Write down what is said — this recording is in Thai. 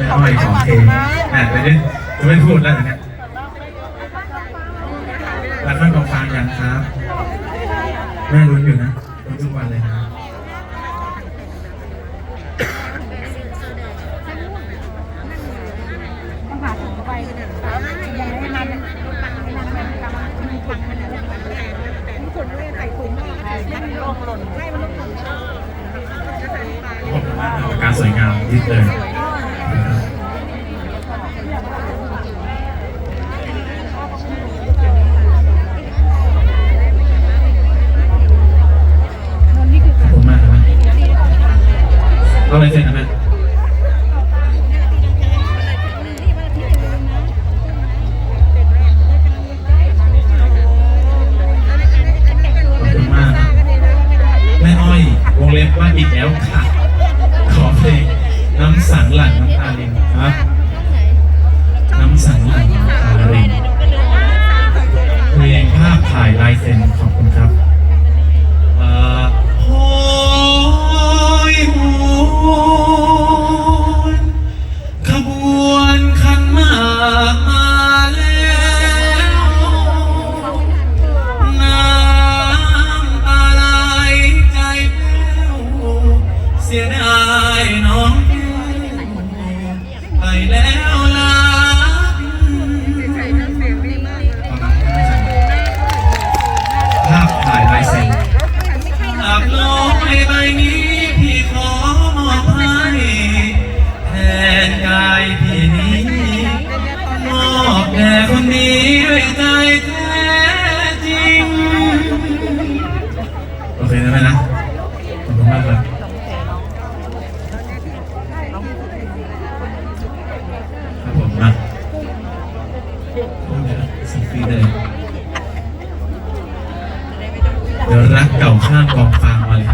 แม่อ้อยของเทแม่ไปดิจะไม่พูดแล้วเนี่ยรักข้างกองฟางยังครับ แม่ลุ้นอยู่นะลุ้นทุกวันเลยนะต้องหาถุงไปอย่าให้มันให้มันมันกำลังมีถุงมันอะไร เอาอะไรเสร็จนะแม่ขอบคุณมากครับแม่อ้อยวงเล็บว่าอีกแล้วค่ะ ขอเพลงน้ำสังหลั่งน้ำตาลินครับน้ำสังหลั่งน้ำตาลินเพลงภาพถ่ายลายเซ็นขอบคุณครับ สียดายน้องแก้วไปแล้วลาภาพถ่ายลายเซ็นหากโลกในใบนี้พี่ขอมอบให้แทนกายพี่นี้มอบแด่คนนี้ สิฟรีเลยเดี๋ยวรักเก่าข้างกองฟางมาเลย